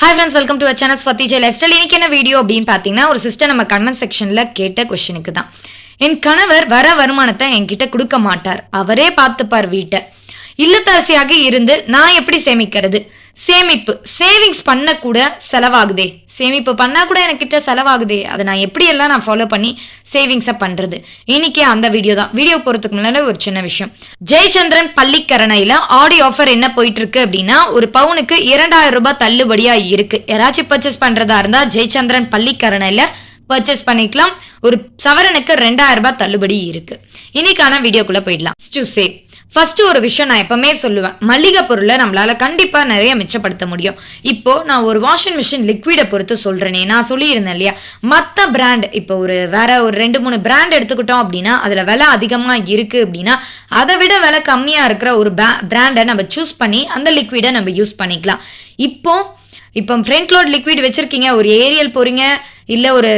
Hi friends welcome to channel ஸ்வத்திஜய் life style இன்னைக்கு என்ன video அப்படின்னு பார்த்தீங்கன்னா ஒரு சிஸ்டர் நம்ம கமெண்ட் செக்ஷனில் கேட்ட கொஸ்டினுக்கு தான் என் கணவர் வர வருமானத்தை என்கிட்ட கொடுக்க மாட்டார். அவரே பார்த்துப்பார் வீட்டை. இல்லத்தரசியாக இருந்து நான் எப்படி சேமிக்கிறது? சேமிப்பு. சேவிங்ஸ் பண்ண கூட செலவாகுதே. சேமிப்பு பண்ணா கூட எனக்கிட்ட செலவாகுதே. அதை நான் எப்படி எல்லாம் நான் ஃபாலோ பண்ணி சேவிங்ஸை பண்றது? இன்னைக்கு அந்த வீடியோ தான். வீடியோ போறதுக்கு முன்னாடி ஒரு சின்ன விஷயம். ஜெயச்சந்திரன் பள்ளிக்கரணையில ஆடி ஆஃபர் என்ன போயிட்டு இருக்கு அப்படின்னா ஒரு பவுனுக்கு இரண்டாயிரம் ரூபாய் தள்ளுபடியா இருக்கு. யாராச்சும் பர்ச்சேஸ் பண்றதா இருந்தா ஜெயச்சந்திரன் பள்ளிக்கரணையில பர்ச்சேஸ் பண்ணிக்கலாம். ஒரு சவரனுக்கு ரெண்டாயிரம் ரூபாய் தள்ளுபடி இருக்கு. இன்னைக்கான வீடியோக்குள்ள போயிடலாம். டு சேவ் ஃபர்ஸ்ட் ஒரு விஷயம் நான் எப்பவுமே சொல்லுவேன். மளிகை பொருளை நம்மளால கண்டிப்பா நிறைய மிச்சப்படுத்த முடியும். இப்போ நான் ஒரு வாஷிங் மிஷின் லிக்விடை பொறுத்து சொல்றேனே நான் சொல்லியிருந்தேன் இல்லையா? மற்ற பிராண்ட் இப்போ ஒரு வேற ஒரு ரெண்டு மூணு பிராண்ட் எடுத்துக்கிட்டோம் அப்படின்னா அதுல விலை அதிகமா இருக்கு அப்படின்னா அதை விட விலை கம்மியா இருக்கிற ஒரு பிராண்டை நம்ம சூஸ் பண்ணி அந்த லிக்விடை நம்ம யூஸ் பண்ணிக்கலாம். இப்போ இப்போ ஃப்ரண்ட் லோட் லிக்விட் வச்சிருக்கீங்க ஒரு ஏரியல் போறீங்க இல்லை ஒரு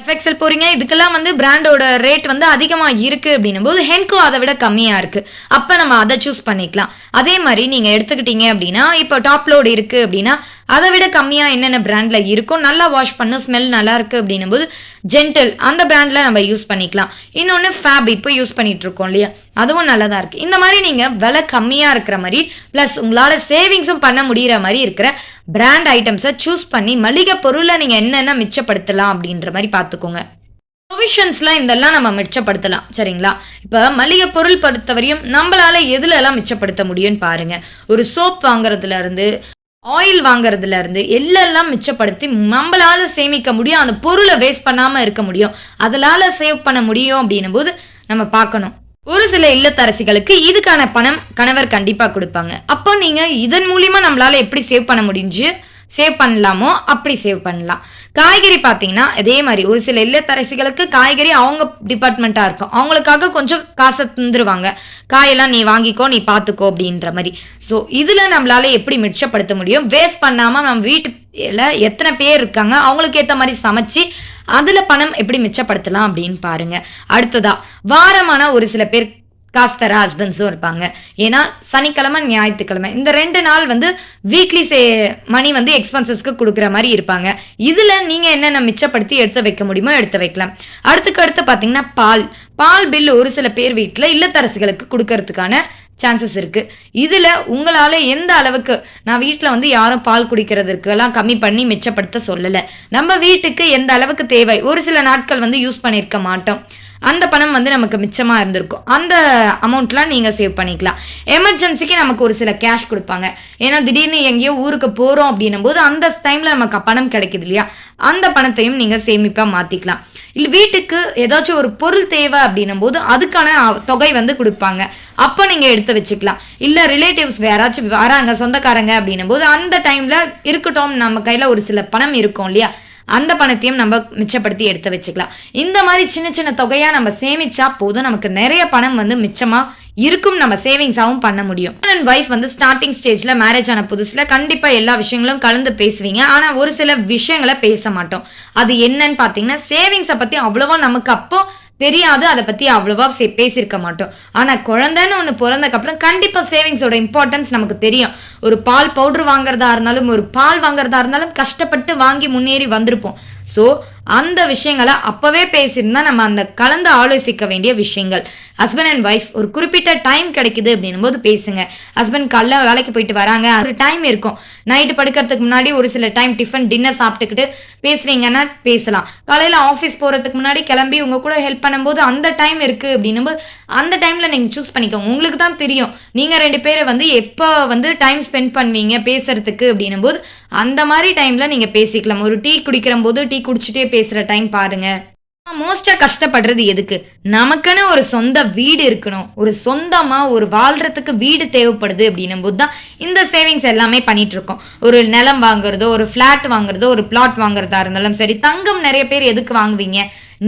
எஃப்எக்ஸல் போறீங்க. இதுக்கெல்லாம் வந்து பிராண்டோட ரேட் வந்து அதிகமா இருக்கு அப்படின்னும் போது ஹென்கோ அதை விட கம்மியா இருக்கு. அப்ப நம்ம அதை சூஸ் பண்ணிக்கலாம். அதே மாதிரி நீங்க எடுத்துக்கிட்டீங்க அப்படின்னா இப்போ டாப் லோடு இருக்கு அப்படின்னா அதை விட கம்மியா என்னென்ன பிராண்ட்ல இருக்கும் நல்லா வாஷ் பண்ணும் ஸ்மெல் நல்லா இருக்கு அப்படின்னும் போது ஜென்டல் அந்த பிராண்ட்ல நம்ம யூஸ் பண்ணிக்கலாம். இன்னொன்னு ஃபேப் இப்போ யூஸ் பண்ணிட்டு இருக்கோம் இல்லையா? அதுவும் நல்லதா இருக்கு. இந்த மாதிரி நீங்க விலை கம்மியா இருக்கிற மாதிரி பிளஸ் உங்களால சேவிங்ஸும் பண்ண முடியற மாதிரி இருக்கிற பிராண்ட் ஐட்டம்ஸை சூஸ் பண்ணி மளிகை பொருளை நீங்க என்னென்ன மிச்சப்படுத்தலாம் அப்படின்ற மாதிரி பார்த்துக்கோங்க. ப்ரொவிஷன்ஸ்லாம் இதெல்லாம் நம்ம மிச்சப்படுத்தலாம் சரிங்களா? இப்போ மளிகை பொருள் பொறுத்தவரையும் நம்மளால எதுல எல்லாம் மிச்சப்படுத்த முடியும்னு பாருங்க. ஒரு சோப் வாங்குறதுல இருந்து ஆயில் வாங்குறதுல இருந்து எல்லாம் மிச்சப்படுத்தி நம்மளால சேமிக்க முடியும். அந்த பொருளை வேஸ்ட் பண்ணாம இருக்க முடியும். அதனால சேவ் பண்ண முடியும் அப்படின்னும் போது நம்ம பார்க்கணும். ஒரு சில இல்லத்தரசிகளுக்கு இதுக்கான பணம் கணவர் கண்டிப்பா கொடுப்பாங்க. அப்போ நீங்க இதன் மூலியமா நம்மளால எப்படி சேவ் பண்ண முடிஞ்சு சேவ் பண்ணலாமோ அப்படி சேவ் பண்ணலாம். காய்கறி பார்த்தீங்கன்னா அதே மாதிரி ஒரு சில இல்லத்தரசிகளுக்கு காய்கறி அவங்க டிபார்ட்மெண்ட்டாக இருக்கும். அவங்களுக்காக கொஞ்சம் காசை தந்துருவாங்க. காயெல்லாம் நீ வாங்கிக்கோ நீ பார்த்துக்கோ அப்படின்ற மாதிரி. ஸோ இதில் நம்மளால எப்படி மிச்சப்படுத்த முடியும்? வேஸ்ட் பண்ணாமல் நம்ம வீட்டுல எத்தனை பேர் இருக்காங்க அவங்களுக்கு ஏற்ற மாதிரி சமைச்சு அதில் பணம் எப்படி மிச்சப்படுத்தலாம் அப்படின்னு பாருங்க. அடுத்ததா வாரமான ஒரு சில பேர் காசு தர ஹஸ்பண்ட்ஸும் இருப்பாங்க. ஏன்னா சனிக்கிழமை ஞாயிற்றுக்கிழமை இந்த ரெண்டு நாள் வந்து வீக்லி சே மணி வந்து எக்ஸ்பென்சஸ்க்கு கொடுக்குற மாதிரி இருப்பாங்க. இதில் நீங்கள் என்னென்ன மிச்சப்படுத்தி எடுத்து வைக்க முடியுமோ எடுத்து வைக்கலாம். அடுத்துக்கு அடுத்து பார்த்தீங்கன்னா பால். பால் பில் ஒரு சில பேர் வீட்டில் இல்லத்தரசிகளுக்கு கொடுக்கறதுக்கான சான்சஸ் இருக்கு. இதுல உங்களால எந்த அளவுக்கு நான் வீட்டில் வந்து யாரும் பால் குடிக்கிறதுக்கு எல்லாம் கம்மி பண்ணி மிச்சப்படுத்த சொல்லலை. நம்ம வீட்டுக்கு எந்த அளவுக்கு தேவை? ஒரு சில நாட்கள் வந்து யூஸ் பண்ணியிருக்க மாட்டோம். அந்த பணம் வந்து நமக்கு மிச்சமாக இருந்திருக்கும். அந்த அமௌண்ட்லாம் நீங்கள் சேவ் பண்ணிக்கலாம். எமர்ஜென்சிக்கு நமக்கு ஒரு சில கேஷ் கொடுப்பாங்க. ஏன்னா திடீர்னு எங்கேயோ ஊருக்கு போகிறோம் அப்படின்னும் போது அந்த டைமில் நமக்கு பணம் கிடைக்குது இல்லையா? அந்த பணத்தையும் நீங்கள் சேமிப்பாக மாற்றிக்கலாம் இல்லை வீட்டுக்கு ஏதாச்சும் ஒரு பொருள் தேவை அப்படின்னும் போது அதுக்கான தொகை வந்து கொடுப்பாங்க. அப்போ நீங்கள் எடுத்து வச்சுக்கலாம். இல்லை ரிலேட்டிவ்ஸ் யாராச்சும் வராங்க சொந்தக்காரங்க அப்படின்னும் போது அந்த டைமில் இருக்கட்டும் நம்ம கையில் ஒரு சில பணம் இருக்கும் இல்லையா? அந்த பணத்தையும் நம்ம மிச்சப்படுத்தி எடுத்து வச்சுக்கலாம். இந்த மாதிரி சின்ன சின்ன தொகையாக நம்ம சேமிச்சா போதும். நமக்கு நிறைய பணம் வந்து மிச்சமாக இருக்கும். நம்ம சேவிங்ஸாகவும் பண்ண முடியும். அண்ட் ஒய்ஃப் வந்து ஸ்டார்டிங் ஸ்டேஜில் மேரேஜ் ஆன புதுசில் கண்டிப்பாக எல்லா விஷயங்களும் கலந்து பேசுவீங்க. ஆனால் ஒரு சில விஷயங்களை பேச மாட்டோம். அது என்னன்னு பார்த்தீங்கன்னா சேவிங்ஸை பற்றி அவ்வளோவா நமக்கு அப்போது தெரியாது அதை பத்தி அவ்வளவா பேசியிருக்க மாட்டோம். ஆனா குழந்தைன்னு ஒன்று பிறந்தக்கப்புறம் கண்டிப்பா சேவிங்ஸோட இம்பார்ட்டன்ஸ் நமக்கு தெரியும். ஒரு பால் பவுடர் வாங்குறதா இருந்தாலும் ஒரு பால் வாங்குறதா இருந்தாலும் கஷ்டப்பட்டு வாங்கி முன்னேறி வந்திருப்போம். ஸோ அந்த விஷயங்களை அப்பவே பேசியிருந்தா நம்ம அந்த கலந்து ஆலோசிக்க வேண்டிய விஷயங்கள். ஹஸ்பண்ட் அண்ட் ஒய்ஃப் ஒரு குறிப்பிட்ட டைம் கிடைக்குது அப்படின்னும் போது பேசுங்க. ஹஸ்பண்ட் காலைல வேலைக்கு போயிட்டு வராங்க. ஒரு டைம் இருக்கும். நைட்டு படுக்கிறதுக்கு முன்னாடி ஒரு சில டைம் டிஃபன் டின்னர் சாப்பிட்டுக்கிட்டு பேசுறீங்கன்னா பேசலாம். காலையில ஆஃபீஸ் போறதுக்கு முன்னாடி கிளம்பி உங்க கூட ஹெல்ப் பண்ணும்போது அந்த டைம் இருக்கு அப்படின்னும் போது அந்த டைம்ல நீங்க சூஸ் பண்ணிக்கோங்க. உங்களுக்கு தான் தெரியும். நீங்க ரெண்டு பேரை வந்து எப்போ வந்து டைம் ஸ்பெண்ட் பண்ணுவீங்க பேசுறதுக்கு அப்படின்னும் போது அந்த மாதிரி டைம்ல நீங்க பேசிக்கலாம். ஒரு டீ குடிக்கிற போது டீ குடிச்சிட்டே பேசுற டைம் பாருங்க. மோஸ்டா கஷ்டப்படுறது எதுக்கு? நமக்குன்னு ஒரு சொந்த வீடு இருக்கணும். ஒரு சொந்தமா ஒரு வாழ்றதுக்கு வீடு தேவைப்படுது அப்படின்னும் போது தான் இந்த சேவிங்ஸ் எல்லாமே பண்ணிட்டு இருக்கோம். ஒரு நிலம் வாங்குறதோ ஒரு ஃபிளாட் வாங்குறதோ ஒரு பிளாட் வாங்குறதா இருந்தாலும் சரி தங்கம் நிறைய பேர் எதுக்கு வாங்குவீங்க?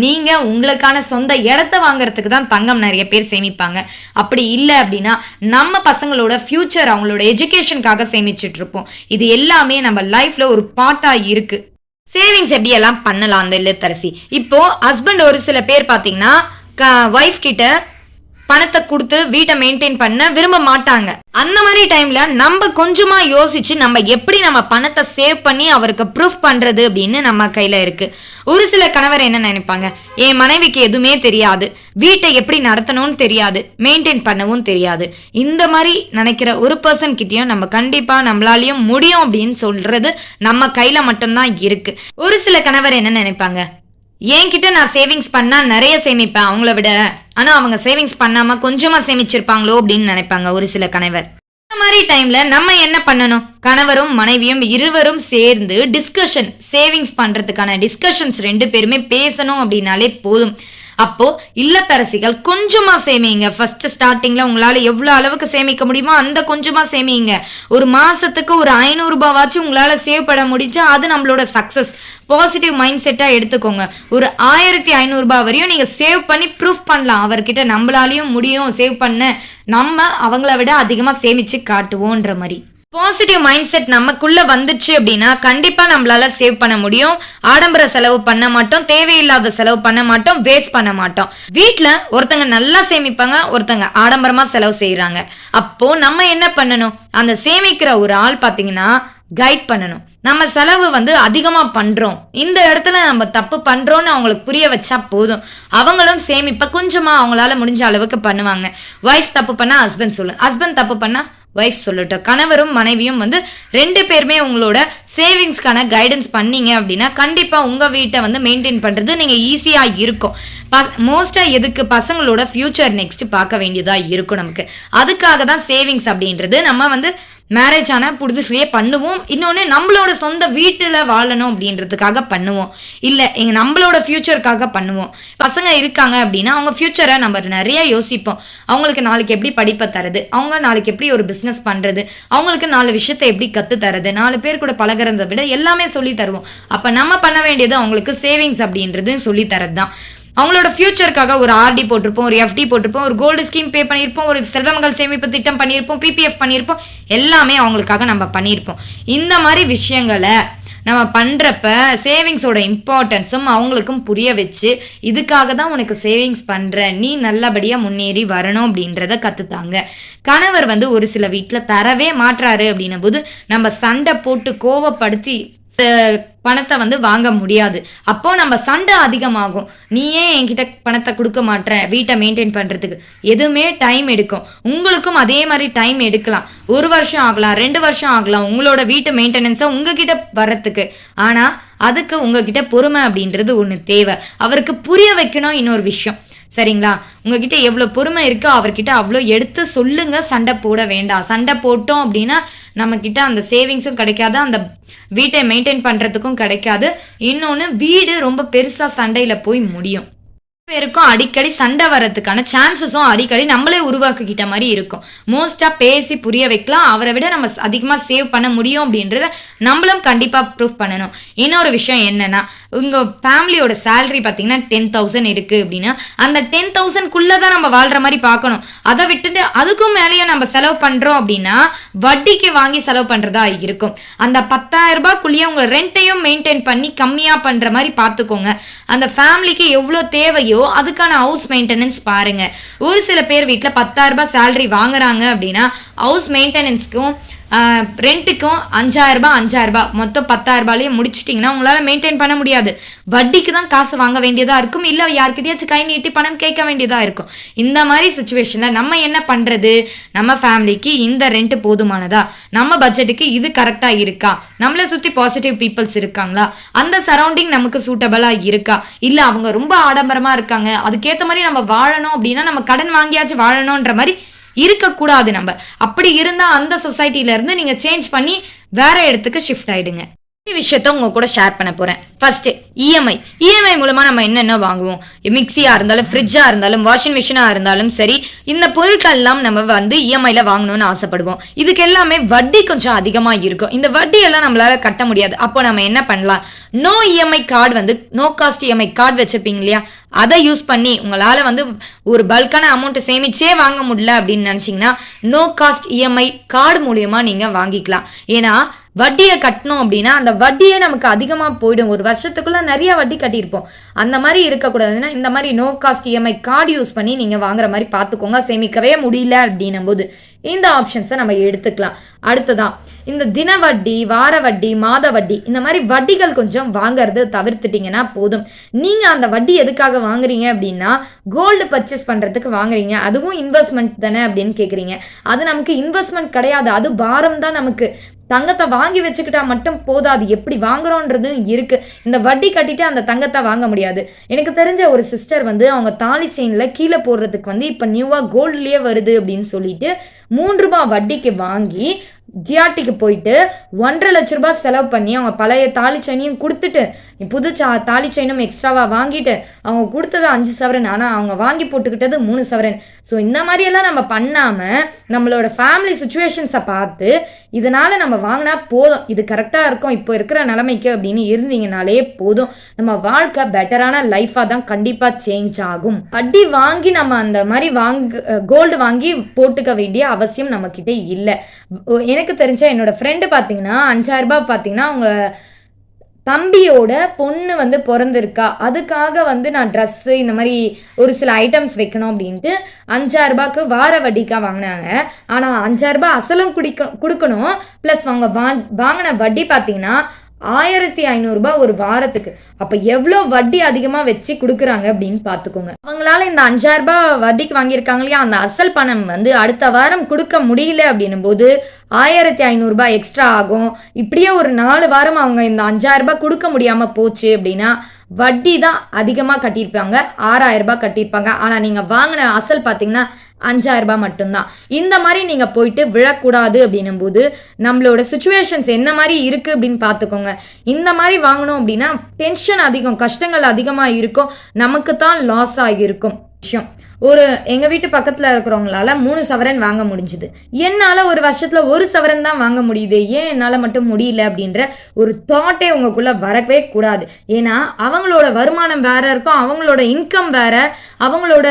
நீங்க உங்களுக்கான சொந்த இடத்த வாங்குறதுக்கு தான் தங்கம் நிறைய பேர் சேமிப்பாங்க. அப்படி இல்லை அப்படின்னா நம்ம பசங்களோட ஃபியூச்சர் அவங்களோட எஜுகேஷனுக்காக சேமிச்சுட்டு இருப்போம். இது எல்லாமே நம்ம லைஃப்ல ஒரு பார்ட்டா இருக்கு. சேவிங்ஸ் எப்படி எல்லாம் பண்ணலாம் அந்த இல்லத்தரசி? இப்போ ஹஸ்பண்ட் ஒரு சில பேர் பாத்தீங்கன்னா ஒய்ஃப் கிட்ட பணத்தை கொடுத்து வீட்டை மெயின்டைன் பண்ண விரும்ப மாட்டாங்க. அந்த மாதிரி டைம்ல நம்ம கொஞ்சமா யோசிச்சு நம்ம எப்படி நம்ம பணத்தை சேவ் பண்ணி அவருக்கு ப்ரூஃப் பண்றது அப்படின்னு நம்ம கையில இருக்கு. ஒரு சில கணவர் என்ன நினைப்பாங்க? என் மனைவிக்கு எதுவுமே தெரியாது. வீட்டை எப்படி நடத்தணும்னு தெரியாது. மெயின்டைன் பண்ணவும் தெரியாது. இந்த மாதிரி நினைக்கிற ஒரு பர்சன் கிட்டயும் நம்ம கண்டிப்பா நம்மளாலையும் முடியும் அப்படின்னு சொல்றது நம்ம கையில மட்டும்தான் இருக்கு. ஒரு சில கணவர் என்ன நினைப்பாங்க? என்கிட்ட நான் சேவிங்ஸ் பண்ணா நிறைய சேமிப்பேன் அவங்கள விட. ஆனா அவங்க சேவிங்ஸ் பண்ணாம கொஞ்சமா சேமிச்சிருப்பாங்களோ அப்படின்னு நினைப்பாங்க ஒரு சில கணவர். இந்த மாதிரி டைம்ல நம்ம என்ன பண்ணணும்? கணவரும் மனைவியும் இருவரும் சேர்ந்து டிஸ்கஷன் சேவிங்ஸ் பண்றதுக்கான டிஸ்கஷன்ஸ் ரெண்டு பேருமே பேசணும் அப்படின்னாலே போதும். அப்போ இல்லத்தரசிகள் கொஞ்சமா சேமிங்க. ஃபர்ஸ்ட் ஸ்டார்டிங்ல உங்களால எவ்வளவு அளவுக்கு சேமிக்க முடியுமோ அந்த கொஞ்சமா சேமிங்க. ஒரு மாசத்துக்கு ஒரு ஐநூறு ரூபாவாச்சும் உங்களால சேவ் பண்ண முடிஞ்சா அது நம்மளோட சக்சஸ் பாசிட்டிவ் மைண்ட் செட்டா எடுத்துக்கோங்க. ஒரு ஆயிரத்தி ஐநூறு ரூபாய் வரையும் நீங்க சேவ் பண்ணி ப்ரூஃப் பண்ணலாம். அவர்கிட்ட நம்மளாலையும் முடியும் சேவ் பண்ண. நம்ம அவங்கள விட அதிகமா சேமிச்சு காட்டுவோன்ற மாதிரி. பாசிட்டிவ் மைண்ட் செட் நமக்குள்ள வந்துச்சு அப்படின்னா கண்டிப்பா நம்மளால சேவ் பண்ண முடியும். ஆடம்பர செலவு பண்ண மாட்டோம். தேவையில்லாத செலவு பண்ண மாட்டோம். வேஸ்ட் பண்ண மாட்டோம். வீட்டுல ஒருத்தங்க நல்லா சேமிப்பாங்க ஒருத்தங்க ஆடம்பரமா செலவு செய்யறாங்க அப்போ நம்ம என்ன பண்ணணும்? அந்த சேமிக்கிற ஒரு ஆள் பாத்தீங்கன்னா கைட் பண்ணணும். நம்ம செலவு வந்து அதிகமா பண்றோம். இந்த இடத்துல நம்ம தப்பு பண்றோம்னு அவங்களுக்கு புரிய வச்சா போதும். அவங்களும் சேமிப்ப கொஞ்சமா அவங்களால முடிஞ்ச அளவுக்கு பண்ணுவாங்க. ஒய்ஃப் தப்பு பண்ணா ஹஸ்பண்ட் சொல்லு. ஹஸ்பண்ட் தப்பு பண்ணா ஒய்ஃப் சொல்லட்டும் கணவரும் மனைவியும் வந்து ரெண்டு பேருமே உங்களோட சேவிங்ஸ்க்கான கைடன்ஸ் பண்ணீங்க அப்படின்னா கண்டிப்பாக உங்கள் வீட்டை வந்து மெயின்டைன் பண்ணுறது நீங்கள் ஈஸியாக இருக்கும். மோஸ்டா எதுக்கு பசங்களோட ஃப்யூச்சர் நெக்ஸ்ட் பார்க்க வேண்டியதாக இருக்கும் நமக்கு. அதுக்காக தான் சேவிங்ஸ் அப்படின்றது நம்ம வந்து மேரேஜ் ஆனால் புதுசுலேயே பண்ணுவோம். இன்னொன்று நம்மளோட சொந்த வீட்டில் வாழணும் அப்படின்றதுக்காக பண்ணுவோம். இல்லை எங்கள் நம்மளோட ஃப்யூச்சருக்காக பண்ணுவோம். பசங்க இருக்காங்க அப்படின்னா அவங்க ஃப்யூச்சரை நம்ம நிறைய யோசிப்போம். அவங்களுக்கு நாளைக்கு எப்படி படிப்பை தரது? அவங்க நாளைக்கு எப்படி ஒரு பிஸ்னஸ் பண்ணுறது அவங்களுக்கு நாலு விஷயத்தை எப்படி கற்று தரது? நாலு பேர் கூட பழகிறத விட எல்லாமே சொல்லி தருவோம். அப்போ நம்ம பண்ண வேண்டியது அவங்களுக்கு சேவிங்ஸ் அப்படின்றது சொல்லி தரது தான் அவங்களோட ஃபியூச்சருக்காக ஒரு ஆர்டி போட்டிருப்போம் ஒரு எஃப்டி போட்டிருப்போம் ஒரு கோல்டு ஸ்கீம் பே பண்ணியிருப்போம் ஒரு செல்வமகள் சேமிப்பு திட்டம் பண்ணியிருப்போம் பிபிஎஃப் பண்ணியிருப்போம் எல்லாமே அவங்களுக்காக நம்ம பண்ணியிருப்போம். இந்த மாதிரி விஷயங்களை நம்ம பண்ணுறப்ப சேவிங்ஸோட இம்பார்ட்டன்ஸும் அவங்களுக்கும் புரிய வச்சு இதுக்காக தான் உனக்கு சேவிங்ஸ் பண்ணுற நீ நல்லபடியாக முன்னேறி வரணும் அப்படின்றத கற்றுத்தாங்க கணவர் வந்து ஒரு சில வீட்டில் தரவே மாற்றாரு அப்படின்னும் போது நம்ம சண்டை போட்டு கோவப்படுத்தி பணத்தை வந்து வாங்க முடியாது. அப்போ நம்ம சண்டை அதிகமாகும். நீ ஏன் என்கிட்ட பணத்தை கொடுக்க மாட்ற வீட்டை மெயின்டைன் பண்றதுக்கு. எதுவுமே டைம் எடுக்கும். உங்களுக்கும் அதே மாதிரி டைம் எடுக்கலாம். ஒரு வருஷம் ஆகலாம் ரெண்டு வருஷம் ஆகலாம் உங்களோட வீட்டு மெயின்டெனன்ஸை உங்ககிட்ட வர்றதுக்கு. ஆனா அதுக்கு உங்ககிட்ட பொறுமை அப்படின்றது ஒன்று தேவை. அவருக்கு புரிய வைக்கணும் இன்னொரு விஷயம். சரிங்களா? உங்ககிட்ட எவ்வளோ பொறுமை இருக்கோ அவர்கிட்ட அவ்வளோ எடுத்து சொல்லுங்க சண்டை போட வேண்டாம். சண்டை போட்டோம் அப்படின்னா நம்மக்கிட்ட அந்த சேவிங்ஸும் கிடைக்காது அந்த வீட்டை மெயின்டைன் பண்ணுறதுக்கும் கிடைக்காது. இன்னொன்று வீடு ரொம்ப பெருசாக சண்டையில் போய் முடியும். பேருக்கும் அடிக்கடி சண்டை வர்றதுக்கான சான்சஸும் அடிக்கடி நம்மளே உருவாக்கிக்கிட்ட மாதிரி இருக்கும். மோஸ்டா பேசி புரிய வைக்கலாம். அவரை விட நம்ம அதிகமா சேவ் பண்ண முடியும் அப்படின்றத நம்மளும் கண்டிப்பா ப்ரூஃப் பண்ணணும். இன்னொரு விஷயம் என்னன்னா உங்க ஃபேமிலியோட சேலரி பார்த்தீங்கன்னா டென் தௌசண்ட் இருக்கு அப்படின்னா அந்த டென் தௌசண்ட்குள்ள தான் நம்ம வாழ்ற மாதிரி பார்க்கணும். அதை விட்டுட்டு அதுக்கும் மேலேயும் நம்ம செலவு பண்றோம் அப்படின்னா வட்டிக்கு வாங்கி செலவு பண்றதா இருக்கும். அந்த பத்தாயிரம் ரூபாய்க்குள்ளேயே உங்க ரெண்ட்டையும் மெயின்டைன் பண்ணி கம்மியா பண்ற மாதிரி பார்த்துக்கோங்க. அந்த ஃபேமிலிக்கு எவ்வளோ தேவையோ அதுக்கான ஹவுஸ் மெயின்டெனன்ஸ் பாருங்க. ஒரு சில பேர் வீட்டில் பத்தாயிரம் ரூபாய் சேலரி வாங்குறாங்க அப்படின்னா ஹவுஸ் மெயின்டெனன்ஸ்க்கும் ரெண்ட்டுக்கும் அஞ்சாயிரரூபா அஞ்சாயிரரூபா மொத்தம் பத்தாயிரம் முடிச்சிட்டிங்கன்னா உங்களால் மெயின்டைன் பண்ண முடியாது. வட்டிக்கு தான் காசு வாங்க வேண்டியதாக இருக்கும். இல்லை யார்கிட்டயாச்சும் கை நீட்டி பணம் கேட்க வேண்டியதாக இருக்கும். இந்த மாதிரி சுச்சுவேஷனில் நம்ம என்ன பண்ணுறது நம்ம ஃபேமிலிக்கு இந்த ரெண்ட் போதுமானதா? நம்ம பட்ஜெட்டுக்கு இது கரெக்டாக இருக்கா? நம்மளை சுற்றி பாசிட்டிவ் பீப்புள்ஸ் இருக்காங்களா? அந்த சரௌண்டிங் நமக்கு சூட்டபிளாக இருக்கா? இல்லை அவங்க ரொம்ப ஆடம்பரமாக இருக்காங்க. அதுக்கேற்ற மாதிரி நம்ம வாழணும் அப்படின்னா நம்ம கடன் வாங்கியாச்சும் வாழணுன்ற மாதிரி இருக்கக்கூடாது நம்ம. அப்படி இருந்தால் அந்த சொசைட்டிலேருந்து இருந்து சேஞ்ச் பண்ணி வேற இடத்துக்கு ஷிஃப்ட் ஆயிடுங்க. விஷயத்த உங்க கூட ஷேர் பண்ண போறேன். ஃபர்ஸ்ட் இஎம்ஐ இஎம்ஐ மூலமா நம்ம என்னென்ன வாங்குவோம்? மிக்சியா இருந்தாலும் ஃப்ரிட்ஜா இருந்தாலும் வாஷிங் மிஷினா இருந்தாலும் சரி இந்த பொருட்கள் எல்லாம் நம்ம வந்து இஎம்ஐல வாங்கணும்னு ஆசைப்படுவோம். இதுக்கு எல்லாமே வட்டி கொஞ்சம் அதிகமா இருக்கும். இந்த வட்டி எல்லாம் நம்மளால கட்ட முடியாது. அப்போ நம்ம என்ன பண்ணலாம்? நோ இஎம்ஐ கார்டு வந்து நோ காஸ்ட் இஎம்ஐ கார்டு வச்சிருப்பீங்க இல்லையா? அதை யூஸ் பண்ணி உங்களால் வந்து ஒரு பல்கான அமௌண்ட்டை சேமிச்சே வாங்க முடியல அப்படின்னு நினச்சிங்கன்னா நோ காஸ்ட் இஎம்ஐ கார்டு மூலியமா நீங்கள் வாங்கிக்கலாம். ஏன்னா வட்டியை கட்டணும் அப்படின்னா அந்த வட்டியே நமக்கு அதிகமாக போயிடும். ஒரு வருஷத்துக்குள்ள நிறைய வட்டி கட்டியிருப்போம். அந்த மாதிரி இருக்கக்கூடாதுன்னா இந்த மாதிரி no cost EMI card use பண்ணி நீங்கள் வாங்குற மாதிரி பார்த்துக்கோங்க. சேமிக்கவே முடியல அப்படின்னும் போது இந்த ஆப்ஷன்ஸை நம்ம எடுத்துக்கலாம். அடுத்ததான் இந்த தின வட்டி வார வட்டி மாத வட்டி இந்த மாதிரி வட்டிகள் கொஞ்சம் வாங்குறது தவிர்த்துட்டீங்கன்னா போதும். நீங்கள் அந்த வட்டி எதுக்காக வாங்குறீங்க அப்படின்னா கோல்டு பர்ச்சேஸ் பண்ணுறதுக்கு வாங்குறீங்க. அதுவும் இன்வெஸ்ட்மெண்ட் தானே அப்படின்னு கேட்குறீங்க அது நமக்கு இன்வெஸ்ட்மெண்ட் கிடையாது. அது பாரம் தான் நமக்கு. தங்கத்தை வாங்கி வச்சுக்கிட்டா மட்டும் போதாது எப்படி வாங்குறோன்றதும் இருக்கு. இந்த வட்டி கட்டிட்டு அந்த தங்கத்தை வாங்க முடியாது. எனக்கு தெரிஞ்ச ஒரு சிஸ்டர் வந்து அவங்க தாலி செயின்ல கீழே போடுறதுக்கு வந்து இப்போ நியூவா கோல்ட்லயே வருது அப்படின்னு சொல்லிட்டு மூன்று ரூபாய் வட்டிக்கு வாங்கி ஜிஆர்டிக்கு போயிட்டு ஒன்றரை லட்ச ரூபாய் செலவு பண்ணி அவங்க பழைய தாலி செயினையும் கொடுத்துட்டு புது சா தாலி செயினும் எக்ஸ்ட்ராவாக வாங்கிட்டு அவங்க கொடுத்தது அஞ்சு சவரன் ஆனால் அவங்க வாங்கி போட்டுக்கிட்டது மூணு சவரன். ஸோ இந்த மாதிரியெல்லாம் நம்ம பண்ணாமல் நம்மளோட ஃபேமிலி சுச்சுவேஷன்ஸை பார்த்து இதனால் நம்ம வாங்கினா போதும். இது கரெக்டாக இருக்கும். இப்போ இருக்கிற நிலைமைக்கு அப்படின்னு இருந்தீங்கனாலே போதும். நம்ம வாழ்க்கை பெட்டரான லைஃபாக தான் கண்டிப்பாக சேஞ்ச் ஆகும். வட்டி வாங்கி நம்ம அந்த மாதிரி வாங்க கோல்டு வாங்கி போட்டுக்க வேண்டிய அவசியம் நம்மக்கிட்ட இல்லை. எனக்கு தெரிஞ்ச என்னோடய ஃப்ரெண்டு பார்த்தீங்கன்னா அஞ்சாயிரரூபா பார்த்தீங்கன்னா அவங்க தம்பியோட பொண்ணு வந்து பிறந்திருக்கா. அதுக்காக வந்து நான் ட்ரெஸ்ஸு இந்த மாதிரி ஒரு சில ஐட்டம்ஸ் வைக்கணும் அப்படின்ட்டு அஞ்சாயிரரூபாக்கு வார வட்டிக்காக வாங்கினாங்க. ஆனால் அஞ்சாயிரரூபா அசலும் குடிக்க கொடுக்கணும். ப்ளஸ் அவங்க வா வாங்கின வட்டி பார்த்தீங்கன்னா ஆயிரத்தி ஐநூறுரூபா ஒரு வாரத்துக்கு. அப்போ எவ்வளோ வட்டி அதிகமாக வச்சு கொடுக்குறாங்க அப்படின்னு பார்த்துக்கோங்க அவங்களால இந்த அஞ்சாயிரம் ரூபாய் வட்டிக்கு வாங்கியிருக்காங்க இல்லையா? அந்த அசல் பணம் வந்து அடுத்த வாரம் கொடுக்க முடியல அப்படின்னும் போது ஆயிரத்தி ஐநூறுரூபா எக்ஸ்ட்ரா ஆகும். இப்படியே ஒரு நாலு வாரம் அவங்க இந்த அஞ்சாயிரம் ரூபாய் கொடுக்க முடியாமல் போச்சு அப்படின்னா வட்டி தான் அதிகமாக கட்டியிருப்பாங்க. ஆறாயிரம் ரூபாய் கட்டியிருப்பாங்க. ஆனால் நீங்கள் வாங்கின அசல் பார்த்தீங்கன்னா அஞ்சாயிரம் ரூபாய் மட்டும்தான். இந்த மாதிரி நீங்கள் போயிட்டு விழக்கூடாது அப்படின்னும் போது நம்மளோட சுச்சுவேஷன்ஸ் என்ன மாதிரி இருக்குது அப்படின்னு பார்த்துக்கோங்க இந்த மாதிரி வாங்கணும் அப்படின்னா டென்ஷன் அதிகம் கஷ்டங்கள் அதிகமாக இருக்கும். நமக்கு தான் லாஸ் ஆகியிருக்கும். விஷயம். ஒரு எங்கள் வீட்டு பக்கத்தில் இருக்கிறவங்களால மூணு சவரன் வாங்க முடிஞ்சுது. என்னால் ஒரு வருஷத்தில் ஒரு சவரன் தான் வாங்க முடியுது. ஏன் என்னால் மட்டும் முடியல அப்படின்ற ஒரு தாட்டே உங்களுக்குள்ளே வரவே கூடாது. ஏன்னா அவங்களோட வருமானம் வேற இருக்கும் அவங்களோட இன்கம் வேற அவங்களோட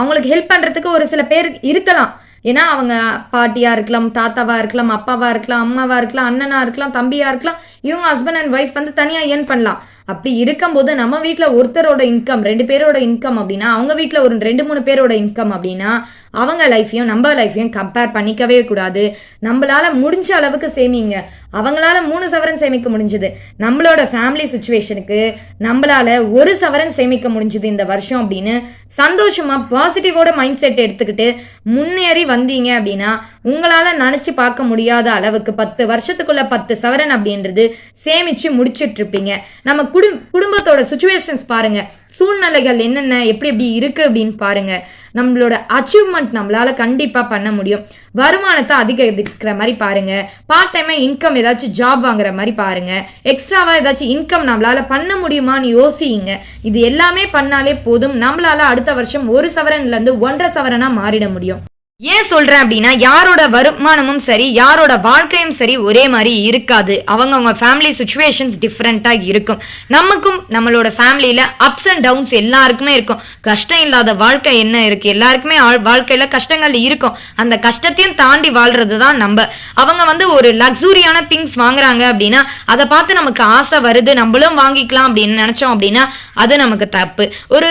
அவங்களுக்கு ஹெல்ப் பண்ணுறதுக்கு ஒரு சில பேர் இருக்கலாம். ஏன்னா அவங்க பாட்டியாக இருக்கலாம் தாத்தாவாக இருக்கலாம் அப்பாவாக இருக்கலாம் அம்மாவாக இருக்கலாம் அண்ணனாக இருக்கலாம் தம்பியாக இருக்கலாம் இவங்க ஹஸ்பண்ட் அண்ட் ஒய்ஃப் வந்து தனியாக ஏர்ன் பண்ணலாம். அப்படி இருக்கும்போது நம்ம வீட்டில் ஒருத்தரோட இன்கம் ரெண்டு பேரோட இன்கம் அப்படின்னா அவங்க வீட்டில் ஒரு ரெண்டு மூணு பேரோட இன்கம் அப்படின்னா அவங்க லைஃப்பையும் நம்ம லைஃப்பையும் கம்பேர் பண்ணிக்கவே கூடாது. நம்மளால முடிஞ்ச அளவுக்கு சேமிங்க. அவங்களால மூணு சவரன் சேமிக்க முடிஞ்சுது. நம்மளோட ஃபேமிலி சுச்சுவேஷனுக்கு நம்மளால ஒரு சவரன் சேமிக்க முடிஞ்சுது இந்த வருஷம் அப்படின்னு சந்தோஷமா பாசிட்டிவோட மைண்ட் செட் எடுத்துக்கிட்டு முன்னேறி வந்தீங்க அப்படின்னா உங்களால நினைச்சு பார்க்க முடியாத அளவுக்கு பத்து வருஷத்துக்குள்ள பத்து சவரன் அப்படின்றது சேமிச்சு முடிச்சிட்டு இருப்பீங்க. நம்ம குடும் குடும்பத்தோட சுச்சுவேஷன்ஸ் பாருங்க. சூழ்நிலைகள் என்னென்ன எப்படி எப்படி இருக்கு அப்படின்னு பாருங்க. நம்மளோட அச்சீவ்மெண்ட் நம்மளால கண்டிப்பா பண்ண முடியும். வருமானத்தை அதிகரிக்கிற மாதிரி பாருங்க. பார்ட் டைமா இன்கம் ஏதாச்சும் ஜாப் வாங்குற மாதிரி பாருங்க. எக்ஸ்ட்ராவா ஏதாச்சும் இன்கம் நம்மளால பண்ண முடியுமான்னு யோசிங்க. இது எல்லாமே பண்ணாலே போதும். நம்மளால அடுத்த வருஷம் ஒரு சவரன்ல இருந்து ஒன்றரை சவரனா மாறிட முடியும். ஏன் சொல்றேன் அப்படின்னா யாரோட வருமானமும் சரி யாரோட வாழ்க்கையும் சரி ஒரே மாதிரி இருக்காது. அவங்கவுங்க ஃபேமிலி சுச்சுவேஷன்ஸ் டிஃப்ரெண்ட்டாக இருக்கும். நமக்கும் நம்மளோட ஃபேமிலியில அப்ஸ் அண்ட் டவுன்ஸ் எல்லாருக்குமே இருக்கும். கஷ்டம் இல்லாத வாழ்க்கை என்ன இருக்கு? எல்லாருக்குமே வாழ்க்கையில கஷ்டங்கள் இருக்கும். அந்த கஷ்டத்தையும் தாண்டி வாழ்றது தான் நம்ம. அவங்க வந்து ஒரு லக்ஸூரியான திங்ஸ் வாங்குறாங்க அப்படின்னா அதை பார்த்து நமக்கு ஆசை வருது. நம்மளும் வாங்கிக்கலாம் அப்படின்னு நினைச்சோம் அப்படின்னா அது நமக்கு தப்பு. ஒரு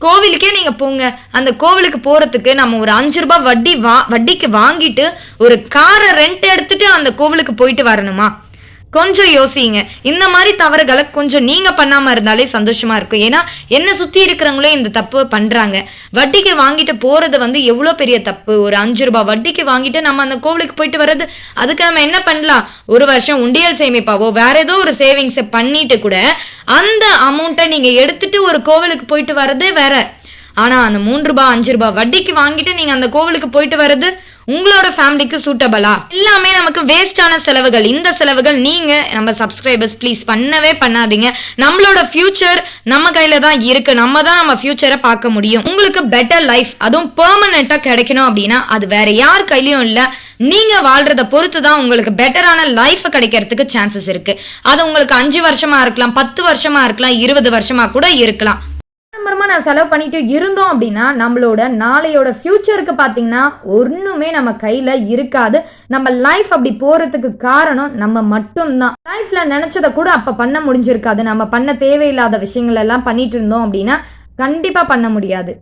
கோவிலுக்கே நீங்க போங்க. அந்த கோவிலுக்கு போறதுக்கு நம்ம ஒரு அஞ்சு ரூபாய் வட்டி வா வட்டிக்கு வாங்கிட்டு ஒரு காரை ரெண்ட் எடுத்துட்டு அந்த கோவிலுக்கு போயிட்டு வரணுமா? கொஞ்சம் யோசிங்க. இந்த மாதிரி தவறுகளை கொஞ்சம் நீங்க பண்ணாம இருந்தாலே சந்தோஷமா இருக்கும். ஏன்னா என்ன சுத்தி இருக்கிறவங்களே இந்த தப்பு பண்றாங்க. வட்டிக்கு வாங்கிட்டு போறது வந்து எவ்வளவு பெரிய தப்பு? ஒரு அஞ்சு ரூபாய் வட்டிக்கு வாங்கிட்டு நம்ம அந்த கோவிலுக்கு போயிட்டு வர்றது அதுக்கு நம்ம என்ன பண்ணலாம்? ஒரு வருஷம் உண்டியல் சேமிப்பாவோ வேற ஏதோ ஒரு சேவிங்ஸை பண்ணிட்டு கூட அந்த அமௌண்ட்டை நீங்க எடுத்துட்டு ஒரு கோவிலுக்கு போயிட்டு வர்றதே வேற. ஆனா அந்த மூன்று ரூபாய் அஞ்சு ரூபாய் வட்டிக்கு வாங்கிட்டு நீங்க அந்த கோவிலுக்கு போயிட்டு வர்றது உங்களோட ஃபேமிலிக்கு சூட்டபிளா எல்லாமே நமக்கு வேஸ்டான செலவுகள். இந்த செலவுகள் நீங்க நம்ம சப்ஸ்கிரைபர்ஸ் ப்ளீஸ் பண்ணவே பண்ணாதீங்க. நம்மளோட ஃபியூச்சர் நம்ம கையில தான் இருக்கு. நம்ம தான் நம்ம ஃபியூச்சரை பார்க்க முடியும். உங்களுக்கு பெட்டர் லைஃப் அதுவும் பெர்மனண்டா கிடைக்கணும் அப்படின்னா அது வேற யார் கையிலயும் இல்ல. நீங்க வாழ்றத பொறுத்து தான் உங்களுக்கு பெட்டரான லைஃப் கிடைக்கிறதுக்கு சான்சஸ் இருக்கு. அது உங்களுக்கு அஞ்சு வருஷமா இருக்கலாம் பத்து வருஷமா இருக்கலாம் இருபது வருஷமா கூட இருக்கலாம். ஆடம்பரமா நான் செலவு பண்ணிட்டு இருந்தோம் அப்படின்னா நம்மளோட நாளையோட ஃப்யூச்சருக்கு பார்த்தீங்கன்னா ஒன்றுமே நம்ம கையில் இருக்காது. நம்ம லைஃப் அப்படி போகிறதுக்கு காரணம் நம்ம மட்டும்தான். லைஃப்பில் நினச்சதை கூட அப்போ பண்ண முடிஞ்சிருக்காது. நம்ம பண்ண தேவையில்லாத விஷயங்கள் எல்லாம் பண்ணிட்டு இருந்தோம் அப்படின்னா கண்டிப்பாக பண்ண முடியாது.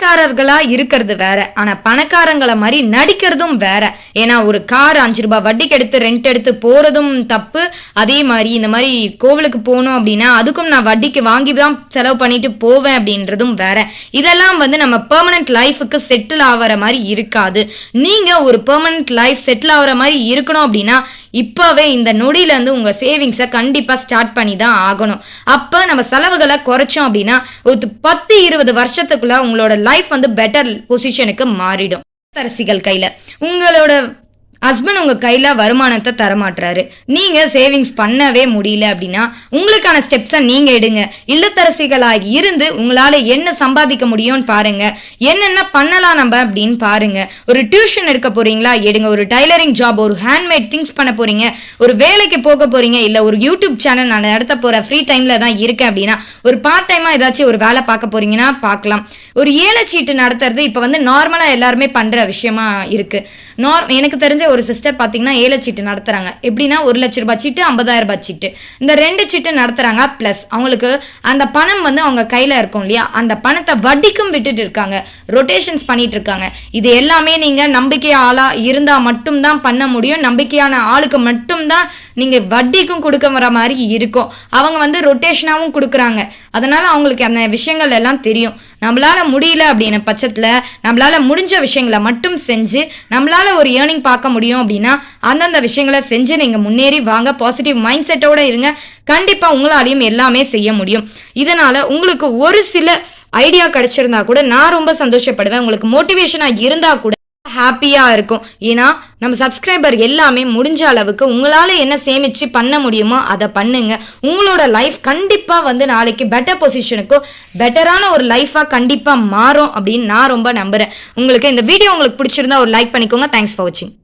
பணக்காரர்களா இருக்கிறது வேற. ஆனா பணக்காரங்களை மாதிரி நடிக்கிறதும் வேற. ஏன்னா ஒரு கார் அஞ்சு ரூபாய் வட்டிக்கு எடுத்து ரெண்ட் எடுத்து போறதும் தப்பு. அதே மாதிரி இந்த மாதிரி கோவிலுக்கு போகணும் அப்படின்னா அதுக்கும் நான் வட்டிக்கு வாங்கி தான் செலவு பண்ணிட்டு போவேன் அப்படின்றதும் வேற. இதெல்லாம் வந்து நம்ம பெர்மனன்ட் லைஃபுக்கு செட்டில் ஆகிற மாதிரி இருக்காது. நீங்க ஒரு பெர்மனன்ட் லைஃப் செட்டில் ஆகிற மாதிரி இருக்கணும் அப்படின்னா இப்போவே இந்த நொடியிலேருந்து உங்கள் சேவிங்ஸை கண்டிப்பாக ஸ்டார்ட் பண்ணி தான் ஆகணும். அப்போ நம்ம செலவுகளை குறைச்சோம் அப்படின்னா ஒரு பத்து இருபது வருஷத்துக்குள்ள உங்களோட லைஃப் வந்து பெட்டர் பொசிஷனுக்கு மாறிடும். தரசிகள் கையில். உங்களோட ஹஸ்பண்ட் உங்கள் கையில் வருமானத்தை தரமாட்டுறாரு நீங்கள் சேவிங்ஸ் பண்ணவே முடியல அப்படின்னா உங்களுக்கான ஸ்டெப்ஸை நீங்கள் எடுங்க. இல்லத்தரசிகளாக இருந்து உங்களால் என்ன சம்பாதிக்க முடியும்னு பாருங்க. என்னென்ன பண்ணலாம் நம்ம அப்படின்னு பாருங்க. ஒரு டியூஷன் எடுக்க போறீங்களா? எடுங்க. ஒரு டைலரிங் ஜாப் ஒரு ஹேண்ட்மேட் திங்ஸ் பண்ண போறீங்க. ஒரு வேலைக்கு போக போறீங்க. இல்லை ஒரு யூடியூப் சேனல் நான் நடத்த போற ஃப்ரீ டைம்ல தான் இருக்கேன் அப்படின்னா ஒரு பார்ட் டைமா ஏதாச்சும் ஒரு வேலை பார்க்க போறீங்கன்னா பார்க்கலாம். ஒரு ஏழை சீட்டு நடத்துறது இப்போ வந்து நார்மலாக எல்லாருமே பண்ற விஷயமா இருக்கு. நார் எனக்கு தெரிஞ்ச ஒரு சிஸ்டர் பார்த்தீங்கன்னா ஏழை சீட்டு நடத்துறாங்க. எப்படின்னா ஒரு லட்ச ரூபாய் சீட்டு ஐம்பதாயிரம் ரூபாய் சீட்டு. இந்த ரெண்டு சீட்டு நடத்துறாங்க ப்ளஸ் அவங்களுக்கு அந்த பணம் வந்து அவங்க கையில் இருக்கும் இல்லையா? அந்த பணத்தை வட்டிக்கும் விட்டுட்டு இருக்காங்க. ரொட்டேஷன்ஸ் பண்ணிட்டு இருக்காங்க. இது எல்லாமே நீங்க நம்பிக்கை ஆளா இருந்தா மட்டும்தான் பண்ண முடியும். நம்பிக்கையான ஆளுக்கு மட்டும்தான் நீங்கள் வட்டிக்கும் கொடுக்க வர மாதிரி இருக்கும். அவங்க வந்து ரொட்டேஷனாகவும் கொடுக்குறாங்க. அதனால் அவங்களுக்கு அந்த விஷயங்கள் எல்லாம் தெரியும். நம்மளால் முடியல அப்படின்ன பட்சத்தில் நம்மளால் முடிஞ்ச விஷயங்களை மட்டும் செஞ்சு நம்மளால் ஒரு ஏர்னிங் பார்க்க முடியும் அப்படின்னா அந்தந்த விஷயங்களை செஞ்சு நீங்கள் முன்னேறி வாங்க பாசிட்டிவ் மைண்ட் செட்டோடு இருங்க. கண்டிப்பாக உங்களாலையும் எல்லாமே செய்ய முடியும். இதனால் உங்களுக்கு ஒரு சில ஐடியா கிடைச்சிருந்தா கூட நான் ரொம்ப சந்தோஷப்படுவேன். உங்களுக்கு மோட்டிவேஷனாக இருந்தால் கூட ஹாப்பியாக இருக்கும். ஏன்னா நம்ம சப்ஸ்கிரைபர் எல்லாமே முடிஞ்ச அளவுக்கு உங்களால என்ன சேமிச்சு பண்ண முடியுமோ அதை பண்ணுங்க. உங்களோட லைஃப் கண்டிப்பா வந்து நாளைக்கு பெட்டர் பொசிஷனுக்கும் பெட்டரான ஒரு லைஃபா கண்டிப்பா மாறும் அப்படின்னு நான் ரொம்ப நம்புறேன். உங்களுக்கு இந்த வீடியோ உங்களுக்கு பிடிச்சிருந்தா ஒரு லைக் பண்ணிக்கோங்க. தேங்க்ஸ் ஃபார் வாட்சிங்